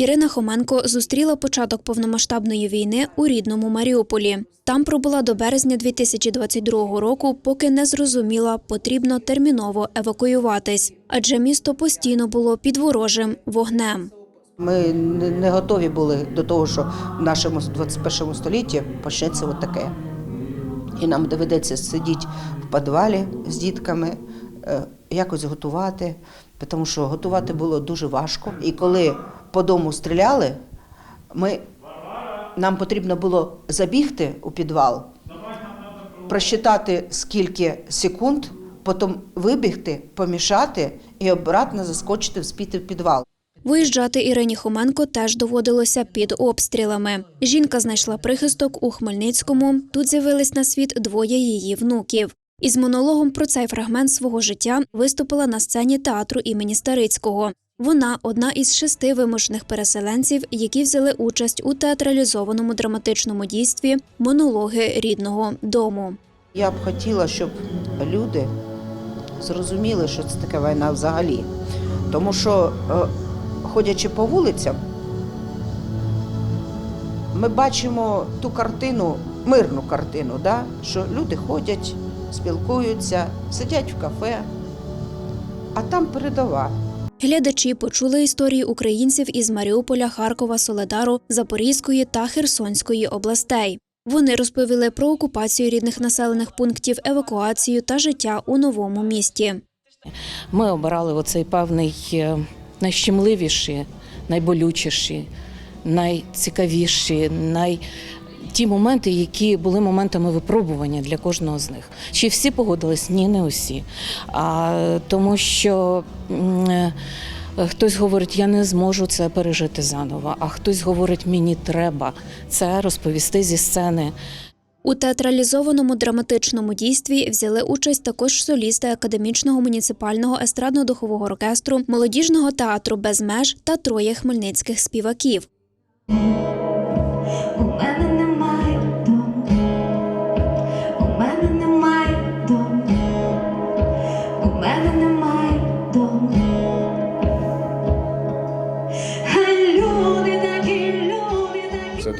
Ірина Хоменко зустріла початок повномасштабної війни у рідному Маріуполі. Там пробула до березня 2022 року, поки не зрозуміла, потрібно терміново евакуюватись, адже місто постійно було під ворожим вогнем. Ми не готові були до того, що в нашому 21 столітті почнеться от таке. І нам доведеться сидіти в підвалі з дітками, е, якось готувати, тому що готувати було дуже важко. І коли по дому стріляли, ми, нам потрібно було забігти у підвал, просчитати скільки секунд, потім вибігти, помішати і обратно заскочити, вспіти в підвал. Виїжджати Ірині Хоменко теж доводилося під обстрілами. Жінка знайшла прихисток у Хмельницькому. Тут з'явились на світ двоє її внуків. Із монологом про цей фрагмент свого життя виступила на сцені театру імені Старицького. Вона одна із шести вимушених переселенців, які взяли участь у театралізованому драматичному дійстві Монологи рідного дому. Я б хотіла, щоб люди зрозуміли, що це таке війна взагалі. Тому що, е, ходячи по вулицям, ми бачимо ту картину, мирну картину, да? що люди ходять, спілкуються, сидять в кафе, а там передова. Глядачі почули історії українців із Маріуполя, Харкова, Соледару, Запорізької та Херсонської областей. Вони розповіли про окупацію рідних населених пунктів, евакуацію та життя у новому місті. Ми обирали оцей певний е, найщемливіші, найболючіші, найцікавіші, най... ті моменти, які були моментами випробування для кожного з них. Чи всі погодились? Ні, не усі. А, тому що е, хтось говорить, я не зможу це пережити заново, а хтось говорить, мені треба це розповісти зі сцени. У театралізованому драматичному дійстві взяли участь також солісти академічного муніципального естрадно-духового оркестру, молодіжного театру без меж та троє хмельницьких співаків.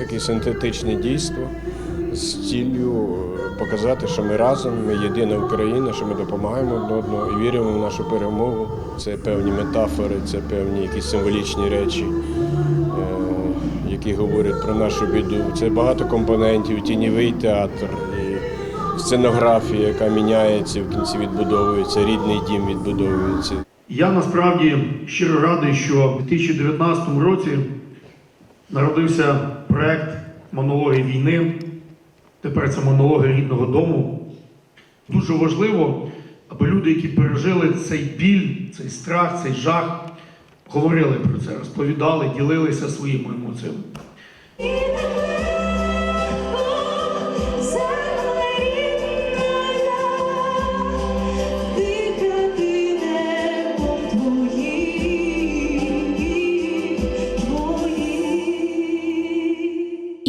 Такі. Синтетичне дійство з ціллю е, показати, що ми разом, ми єдина Україна, що ми допомагаємо одне одному і віримо в нашу перемогу. Це певні метафори, це певні якісь символічні речі, е, які говорять про нашу біду. Це багато компонентів, тіньовий театр, сценографія, яка міняється, в кінці відбудовується, рідний дім відбудовується. Я насправді щиро радий, що в 2019 році народився проект Монологи війни. Тепер це монологи рідного дому. Дуже важливо, аби люди, які пережили цей біль, цей страх, цей жах, говорили про це, розповідали, ділилися своїми емоціями.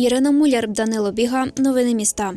Ірина Муляр, Данило Біга. Новини міста.